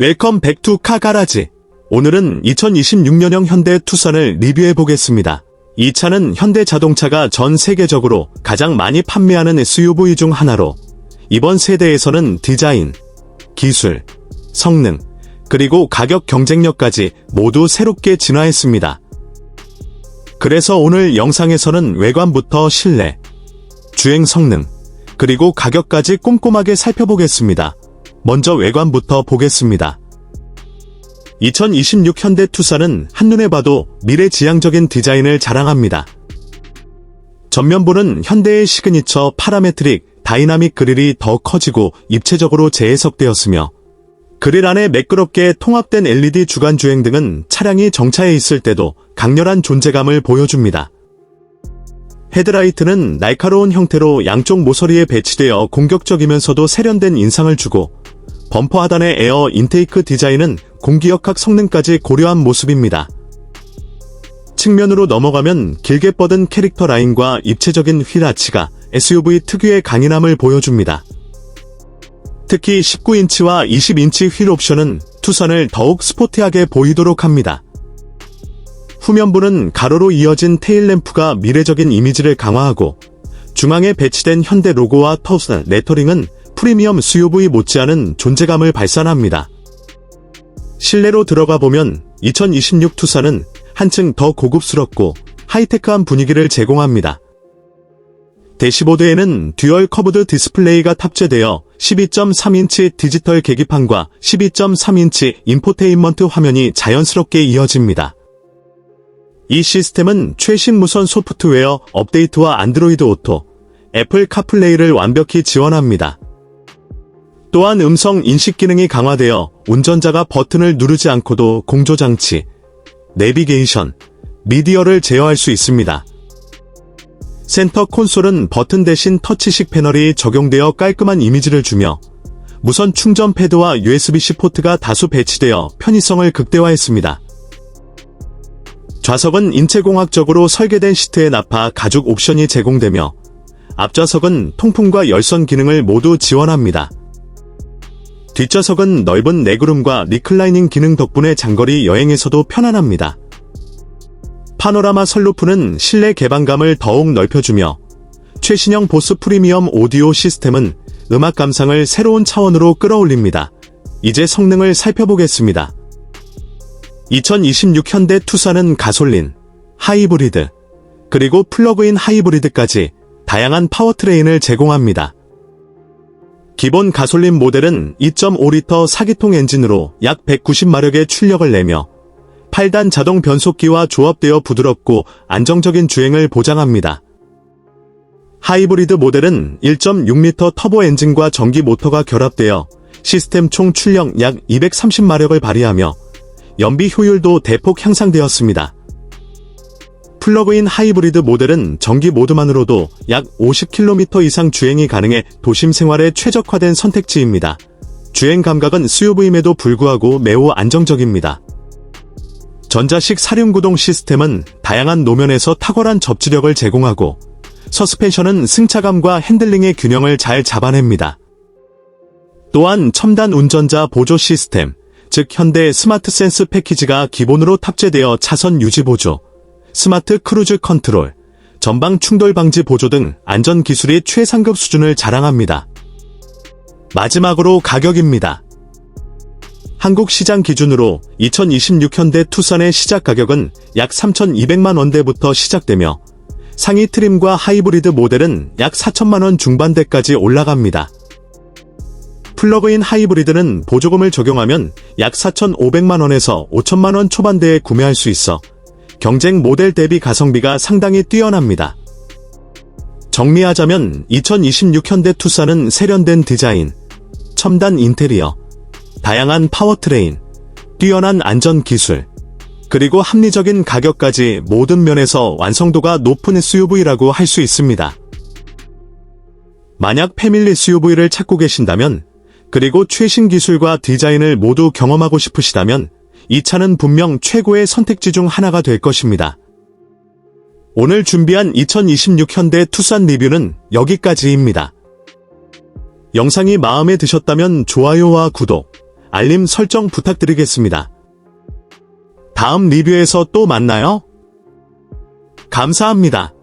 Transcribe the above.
웰컴 백투 카가라지. 오늘은 2026년형 현대 투싼을 리뷰해 보겠습니다. 이 차는 현대 자동차가 전 세계적으로 가장 많이 판매하는 SUV 중 하나로 이번 세대에서는 디자인, 기술, 성능, 그리고 가격 경쟁력까지 모두 새롭게 진화했습니다. 그래서 오늘 영상에서는 외관부터 실내, 주행 성능, 그리고 가격까지 꼼꼼하게 살펴보겠습니다. 먼저 외관부터 보겠습니다. 2026 현대 투싼은 한눈에 봐도 미래지향적인 디자인을 자랑합니다. 전면부는 현대의 시그니처 파라메트릭 다이나믹 그릴이 더 커지고 입체적으로 재해석되었으며 그릴 안에 매끄럽게 통합된 LED 주간 주행 등은 차량이 정차해 있을 때도 강렬한 존재감을 보여줍니다. 헤드라이트는 날카로운 형태로 양쪽 모서리에 배치되어 공격적이면서도 세련된 인상을 주고 범퍼 하단의 에어 인테이크 디자인은 공기역학 성능까지 고려한 모습입니다. 측면으로 넘어가면 길게 뻗은 캐릭터 라인과 입체적인 휠 아치가 SUV 특유의 강인함을 보여줍니다. 특히 19인치와 20인치 휠 옵션은 투선을 더욱 스포티하게 보이도록 합니다. 후면부는 가로로 이어진 테일램프가 미래적인 이미지를 강화하고 중앙에 배치된 현대 로고와 터스 레터링은 프리미엄 SUV 못지않은 존재감을 발산합니다. 실내로 들어가 보면 2026 투싼은 한층 더 고급스럽고 하이테크한 분위기를 제공합니다. 대시보드에는 듀얼 커브드 디스플레이가 탑재되어 12.3인치 디지털 계기판과 12.3인치 인포테인먼트 화면이 자연스럽게 이어집니다. 이 시스템은 최신 무선 소프트웨어 업데이트와 안드로이드 오토, 애플 카플레이를 완벽히 지원합니다. 또한 음성 인식 기능이 강화되어 운전자가 버튼을 누르지 않고도 공조장치, 내비게이션, 미디어를 제어할 수 있습니다. 센터 콘솔은 버튼 대신 터치식 패널이 적용되어 깔끔한 이미지를 주며 무선 충전 패드와 USB-C 포트가 다수 배치되어 편의성을 극대화했습니다. 좌석은 인체공학적으로 설계된 시트에 nappa 가죽 옵션이 제공되며 앞좌석은 통풍과 열선 기능을 모두 지원합니다. 뒷좌석은 넓은 레그룸과 리클라이닝 기능 덕분에 장거리 여행에서도 편안합니다. 파노라마 선루프는 실내 개방감을 더욱 넓혀주며 최신형 보스 프리미엄 오디오 시스템은 음악 감상을 새로운 차원으로 끌어올립니다. 이제 성능을 살펴보겠습니다. 2026 현대 투싼은 가솔린, 하이브리드, 그리고 플러그인 하이브리드까지 다양한 파워트레인을 제공합니다. 기본 가솔린 모델은 2.5리터 4기통 엔진으로 약 190마력의 출력을 내며 8단 자동 변속기와 조합되어 부드럽고 안정적인 주행을 보장합니다. 하이브리드 모델은 1.6리터 터보 엔진과 전기 모터가 결합되어 시스템 총 출력 약 230마력을 발휘하며 연비 효율도 대폭 향상되었습니다. 플러그인 하이브리드 모델은 전기 모드만으로도 약 50km 이상 주행이 가능해 도심 생활에 최적화된 선택지입니다. 주행 감각은 SUV임에도 불구하고 매우 안정적입니다. 전자식 사륜구동 시스템은 다양한 노면에서 탁월한 접지력을 제공하고 서스펜션은 승차감과 핸들링의 균형을 잘 잡아냅니다. 또한 첨단 운전자 보조 시스템, 즉 현대 스마트 센스 패키지가 기본으로 탑재되어 차선 유지 보조, 스마트 크루즈 컨트롤, 전방 충돌 방지 보조 등 안전 기술이 최상급 수준을 자랑합니다. 마지막으로 가격입니다. 한국 시장 기준으로 2026 현대 투싼의 시작 가격은 약 3,200만 원대부터 시작되며 상위 트림과 하이브리드 모델은 약 4천만 원 중반대까지 올라갑니다. 플러그인 하이브리드는 보조금을 적용하면 약 4,500만 원에서 5천만 원 초반대에 구매할 수 있어 경쟁 모델 대비 가성비가 상당히 뛰어납니다. 정리하자면 2026 현대 투싼은 세련된 디자인, 첨단 인테리어, 다양한 파워트레인, 뛰어난 안전 기술, 그리고 합리적인 가격까지 모든 면에서 완성도가 높은 SUV라고 할 수 있습니다. 만약 패밀리 SUV를 찾고 계신다면, 그리고 최신 기술과 디자인을 모두 경험하고 싶으시다면, 이 차는 분명 최고의 선택지 중 하나가 될 것입니다. 오늘 준비한 2026 현대 투싼 리뷰는 여기까지입니다. 영상이 마음에 드셨다면 좋아요와 구독, 알림 설정 부탁드리겠습니다. 다음 리뷰에서 또 만나요. 감사합니다.